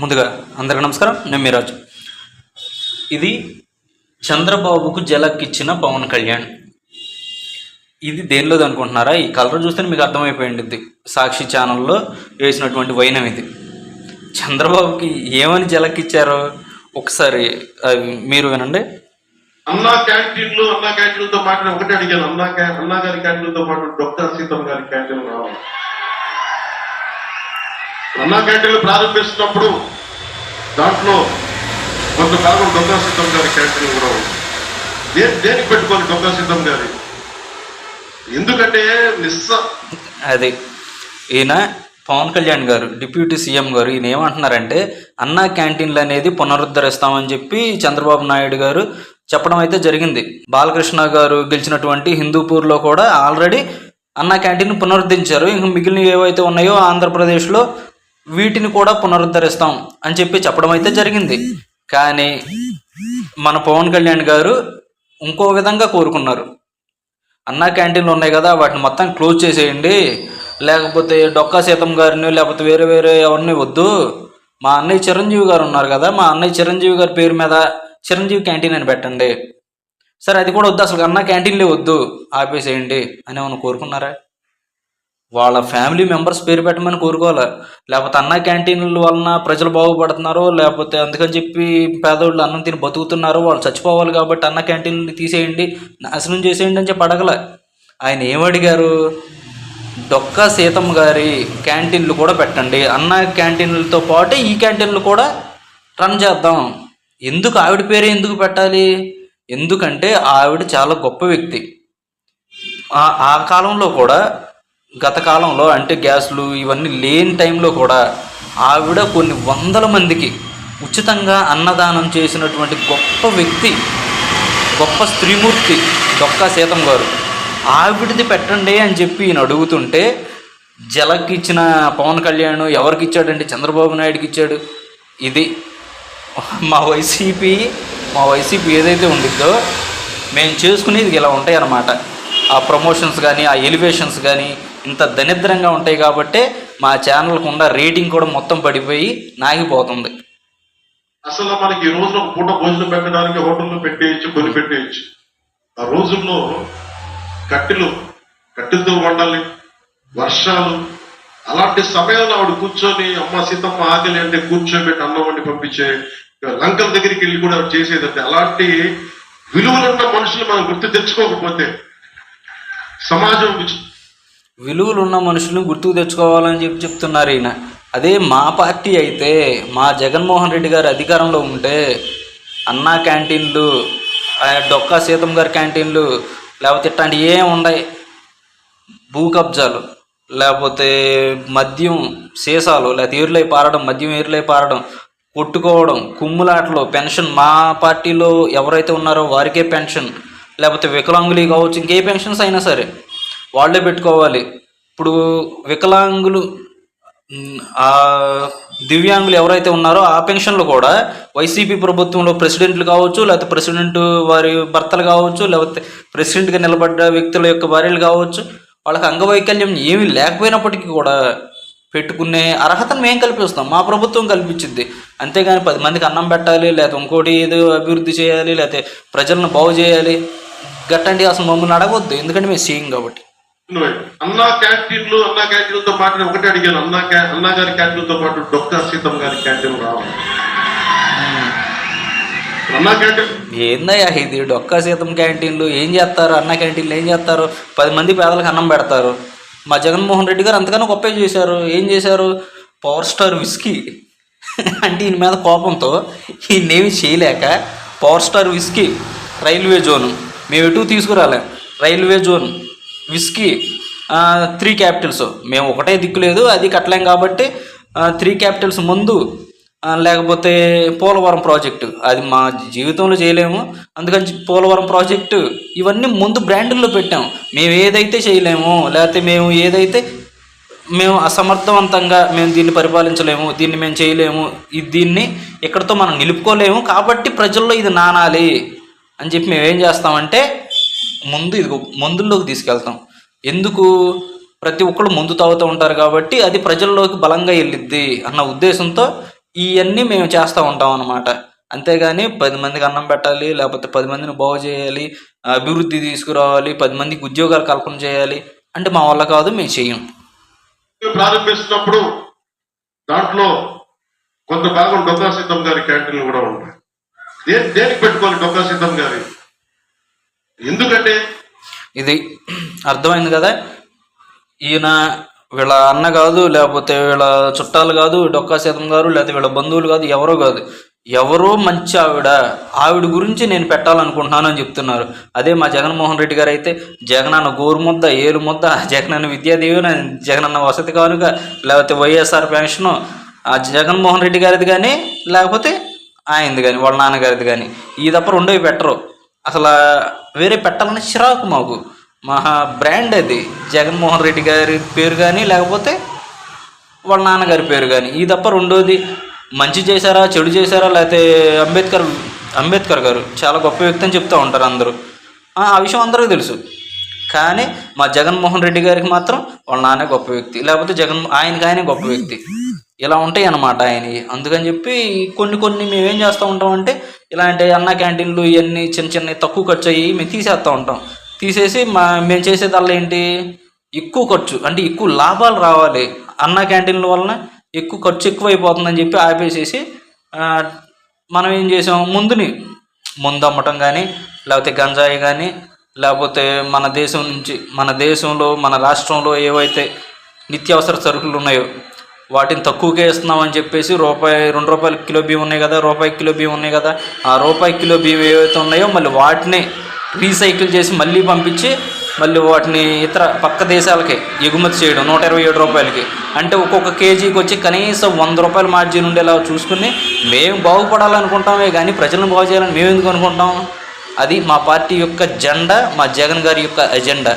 ముందుగా అందరికీ నమస్కారం. నేను మీరాజు ఇది చంద్రబాబుకు జలక్కిచ్చిన పవన్ కళ్యాణ్. ఇది దేనిలోది అనుకుంటున్నారా? ఈ కలర్ చూస్తే మీకు అర్థమైపోయింది సాక్షి ఛానల్లో వేసినటువంటి వైనం ఇది. చంద్రబాబుకి ఏమని జలక్కిచ్చారో ఒకసారి మీరు వినండి. అన్నా క్యాంటీన్లు అన్నా క్యాంటీన్లతో పాటు ఒకటే అడిగాను. అన్నా అన్నా గారి క్యాంటీన్లతో పాటు డాక్టర్ సీతమ్మ గారి క్యాంటీన్ రావాలి. అన్నా క్యాంటీన్లు ప్రారంభిస్తున్నప్పుడు దాంట్లో కొంత భాగం డాక్టర్ సీతమ్మ గారి క్యాంటీన్ కూడా ఉంది దే దేనికి పెట్టుకోవాలి డాక్టర్ సిద్ధం గారి? ఎందుకంటే నిస్స అది ఈయన పవన్ కళ్యాణ్ గారు డిప్యూటీ సీఎం గారు ఈయన ఏమంటున్నారంటే అన్నా క్యాంటీన్లు అనేది పునరుద్ధరిస్తామని చెప్పి చంద్రబాబు నాయుడు గారు చెప్పడం అయితే జరిగింది. బాలకృష్ణ గారు గెలిచినటువంటి హిందూపూర్లో కూడా ఆల్రెడీ అన్నా క్యాంటీన్ పునరుద్ధరించారు. ఇంకా మిగిలిన ఏవైతే ఉన్నాయో ఆంధ్రప్రదేశ్లో వీటిని కూడా పునరుద్ధరిస్తాం అని చెప్పి చెప్పడం అయితే జరిగింది. కానీ మన పవన్ కళ్యాణ్ గారు ఇంకో విధంగా కోరుకున్నారు. అన్నా క్యాంటీన్లు ఉన్నాయి కదా వాటిని మొత్తం క్లోజ్ చేసేయండి. లేకపోతే డొక్కా సీతం గారిని లేకపోతే వేరే వేరే ఎవరిని వద్దు. మా అన్నయ్య చిరంజీవి గారు ఉన్నారు కదా మా అన్నయ్య చిరంజీవి గారి పేరు మీద చిరంజీవి క్యాంటీన్ అని పెట్టండి. సరే అది కూడా వద్దు అసలు అన్నా క్యాంటీన్లే వద్దు ఆపేసేయండి అని ఏమైనా కోరుకున్నారా? వాళ్ళ ఫ్యామిలీ మెంబర్స్ పేరు పెట్టమని కోరుకోవాలి. లేకపోతే అన్న క్యాంటీన్ల వలన ప్రజలు బాగుపడుతున్నారో లేకపోతే అందుకని చెప్పి పేదోళ్ళు అన్నం తిని బతుకుతున్నారో వాళ్ళు చచ్చిపోవాలి కాబట్టి అన్న క్యాంటీన్లు తీసేయండి నాశనం చేసేయండి అని చెప్పి అడగల. ఆయన ఏమడిగారు? డొక్కా సీతమ్మ గారి క్యాంటీన్లు కూడా పెట్టండి. అన్న క్యాంటీన్లతో పాటు ఈ క్యాంటీన్లు కూడా రన్ చేద్దాం. ఎందుకు ఆవిడ పేరే ఎందుకు పెట్టాలి? ఎందుకంటే ఆవిడ చాలా గొప్ప వ్యక్తి. ఆ కాలంలో కూడా గత కాలంలో అంటే గ్యాస్లు ఇవన్నీ లేని టైంలో కూడా ఆవిడ కొన్ని వందల మందికి ఉచితంగా అన్నదానం చేసినటువంటి గొప్ప వ్యక్తి గొప్ప స్త్రీమూర్తి డొక్కా సీతం గారు. ఆవిడది పెట్టండి అని చెప్పి ఈయన అడుగుతుంటే జలకి ఇచ్చిన పవన్ కళ్యాణ్ ఎవరికి ఇచ్చాడంటే చంద్రబాబు నాయుడుకి ఇచ్చాడు. ఇది మా వైసీపీ మా వైసీపీ ఏదైతే ఉండిద్దో మేము చేసుకునేది ఇలా ఉంటాయి అన్నమాట ఆ ప్రమోషన్స్ కానీ ఆ ఎలివేషన్స్ కానీ ఇంత దరిద్రంగా ఉంటాయి కాబట్టి మా ఛానల్కి ఉన్న రేటింగ్ కూడా మొత్తం పడిపోయి నాగిపోతుంది. అసలు మనకి ఈ రోజున ఒక పూట భోజనం పెట్టడానికి హోటల్లో పెట్టేయచ్చు కొని పెట్టేయచ్చు. ఆ రోజుల్లో కట్టెలు కట్టెలతో వండాలి వర్షాలు అలాంటి సమయంలో ఆవిడ కూర్చొని అమ్మ సీతమ్మ ఆకలి అంటే కూర్చోబెట్టి అన్నం వండి పంపించే లంకల దగ్గరికి వెళ్ళి కూడా చేసేదంటే అలాంటి విలువలున్న మనుషులు మనం గుర్తు తెచ్చుకోకపోతే సమాజం విలువలు ఉన్న మనుషులను గుర్తుకు తెచ్చుకోవాలని చెప్పి చెప్తున్నారు ఈయన. అదే మా పార్టీ అయితే మా జగన్మోహన్ రెడ్డి గారు అధికారంలో ఉంటే అన్నా క్యాంటీన్లు ఆ డొక్కా సీతమ్మ గారి క్యాంటీన్లు లేకపోతే ఇట్లాంటి ఏం ఉన్నాయి భూ కబ్జాలు లేకపోతే మద్యం సీసాలు లేకపోతే ఏర్లై పారడం మద్యం ఏర్లై పారడం కొట్టుకోవడం కుమ్ములాటలు పెన్షన్ మా పార్టీలో ఎవరైతే ఉన్నారో వారికే పెన్షన్ లేకపోతే వికలాంగులు కావచ్చు ఇంకే పెన్షన్స్ అయినా సరే. వాళ్ళే పెట్టుకోవాలి. ఇప్పుడు వికలాంగులు ఆ దివ్యాంగులు ఎవరైతే ఉన్నారో ఆ పెన్షన్లు కూడా వైసీపీ ప్రభుత్వంలో ప్రెసిడెంట్లు కావచ్చు లేకపోతే ప్రెసిడెంట్ వారి భర్తలు కావచ్చు లేకపోతే ప్రెసిడెంట్గా నిలబడ్డ వ్యక్తుల యొక్క భార్యలు కావచ్చు వాళ్ళకి అంగవైకల్యం ఏమీ లేకపోయినప్పటికీ కూడా పెట్టుకునే అర్హతను మేము కల్పిస్తాం. మా ప్రభుత్వం కల్పించింది. అంతేగాని పది మందికి అన్నం పెట్టాలి లేకపోతే ఇంకోటి ఏదో అభివృద్ధి చేయాలి లేకపోతే ప్రజలను బాగు చేయాలి. గట్టండి అసలు మమ్మల్ని అడగవద్దు ఎందుకంటే మేము సీఎం కాబట్టి. అన్నా క్యాంటీన్లు అన్నా క్యాంటీన్లతో పాటు నేను ఒకటే అడిగాను. అన్నా అన్నా గారి క్యాంటీన్లతో పాటు డాక్టర్ సీతమ్మ గారి క్యాంటీన్ రావాలి అన్నా క్యాంటీన్ ఏందయ్యా ఇది? డొక్కా సీతం క్యాంటీన్లు ఏం చేస్తారు? అన్న క్యాంటీన్లు ఏం చేస్తారు? పది మంది పేదలకు అన్నం పెడతారు. మా జగన్మోహన్ రెడ్డి గారు అంతకన్నా గొప్ప చేశారు? ఏం చేశారు? Power star whiskey. అంటే ఈయన మీద కోపంతో ఈయనేమి చేయలేక power star whiskey railway zone. మేము ఎటు తీసుకురాలే? Railway zone. Whiskey three capitals మేము ఒకటే దిక్కులేదు అది కట్టలేం కాబట్టి త్రీ క్యాపిటల్స్ ముందు లేకపోతే పోలవరం ప్రాజెక్టు అది మా జీవితంలో చేయలేము. అందుకని పోలవరం ప్రాజెక్టు ఇవన్నీ ముందు బ్రాండుల్లో పెట్టాము మేము ఏదైతే చేయలేము లేకపోతే మేము ఏదైతే మేము అసమర్థవంతంగా మేము దీన్ని పరిపాలించలేము దీన్ని మేము చేయలేము ఇది దీన్ని ఎక్కడితో మనం నిలుపుకోలేము కాబట్టి ప్రజల్లో ఇది నానాలి అని చెప్పి మేము ఏం చేస్తామంటే ముందు ఇది మందుల్లోకి తీసుకెళ్తాం. ఎందుకు? ప్రతి ఒక్కరు మందు తాగుతూ ఉంటారు కాబట్టి అది ప్రజల్లోకి బలంగా వెళ్ళిద్ది అన్న ఉద్దేశంతో ఇవన్నీ మేము చేస్తూ ఉంటాం అన్నమాట. అంతేగాని పది మందికి అన్నం పెట్టాలి లేకపోతే పది మందిని బాగు చేయాలి అభివృద్ధి తీసుకురావాలి పది మందికి ఉద్యోగాలు కల్పన చేయాలి అంటే మా వల్ల కాదు మేము చేయం. ప్రారంభిస్తున్నప్పుడు దాంట్లో కొంత భాగం డొక్కా సిద్ధం గారి క్యాంటీన్లు కూడా ఉంటాయి. దేనికి పెట్టుకోవాలి డొక్కా సిద్ధం గారి? ఎందుకంటే ఇది అర్థమైంది కదా? ఈయన వీళ్ళ అన్న కాదు లేకపోతే వీళ్ళ చుట్టాలు కాదు డొక్కా సీతం గారు లేకపోతే వీళ్ళ బంధువులు కాదు ఎవరో కాదు. ఎవరో మంచి ఆవిడ. ఆవిడ గురించి నేను పెట్టాలనుకుంటున్నాను అని చెప్తున్నారు. అదే మా జగన్మోహన్ రెడ్డి గారు అయితే జగనన్న గోరు ముద్ద ఏలు ముద్ద జగనన్న జగన్ జగనన్న వసతి కానుక లేకపోతే వైఎస్ఆర్ పెన్షను ఆ జగన్మోహన్ రెడ్డి గారిది కానీ లేకపోతే ఆయనది కానీ వాళ్ళ నాన్నగారిది కానీ ఈ తప్ప రెండోవి పెట్టరు. అసలు వేరే పెట్టాలని చిరాకు మాకు. మహా బ్రాండ్ అది. జగన్మోహన్ రెడ్డి గారి పేరు కానీ లేకపోతే వాళ్ళ నాన్నగారి పేరు కానీ ఈ తప్ప రెండోది మంచి చేశారా చెడు చేశారా లేకపోతే అంబేద్కర్ అంబేద్కర్ గారు. చాలా గొప్ప వ్యక్తి అని చెప్తూ ఉంటారు అందరూ. ఆ విషయం అందరికీ తెలుసు. కానీ మా జగన్మోహన్ రెడ్డి గారికి మాత్రం వాళ్ళ నాన్నే గొప్ప వ్యక్తి. లేకపోతే జగన్ ఆయనకి ఆయనే గొప్ప వ్యక్తి. ఇలా ఉంటాయి అన్నమాట ఆయన అందుకని చెప్పి కొన్ని కొన్ని మేమేం చేస్తూ ఉంటామంటే ఇలాంటి అన్న క్యాంటీన్లు ఇవన్నీ చిన్న చిన్న తక్కువ ఖర్చు అయ్యి మేము తీసేస్తూ ఉంటాం. తీసేసి మా మేము చేసేదల్లా ఏంటి? ఎక్కువ ఖర్చు అంటే ఎక్కువ లాభాలు రావాలి. అన్న క్యాంటీన్ల వలన ఎక్కువ ఖర్చు ఎక్కువైపోతుందని చెప్పి ఆపేసేసి మనం ఏం చేసాం? ముందుని ముందు అమ్మటం కానీ లేకపోతే గంజాయి కానీ లేకపోతే మన దేశం నుంచి మన దేశంలో మన రాష్ట్రంలో ఏవైతే నిత్యావసర సరుకులు ఉన్నాయో వాటిని తక్కువకే ఇస్తున్నామని చెప్పేసి రూపాయి రెండు రూపాయల కిలో బియ్యం ఉన్నాయి కదా రూపాయి కిలో బియ్యం ఉన్నాయి కదా ఆ రూపాయి కిలో బియ్యం ఏవైతే ఉన్నాయో మళ్ళీ వాటిని రీసైకిల్ చేసి మళ్ళీ పంపించి మళ్ళీ వాటిని ఇతర పక్క దేశాలకి ఎగుమతి చేయడం నూట ఇరవై ఏడు రూపాయలకి. అంటే ఒక్కొక్క కేజీకి వచ్చి కనీసం వంద రూపాయల మార్జిన్ ఉండేలా చూసుకుని మేము బాగుపడాలనుకుంటామే కానీ ప్రజలను బాగు చేయాలని మేము ఎందుకు అనుకుంటాం? అది మా పార్టీ యొక్క జెండా మా జగన్ గారి యొక్క ఎజెండా.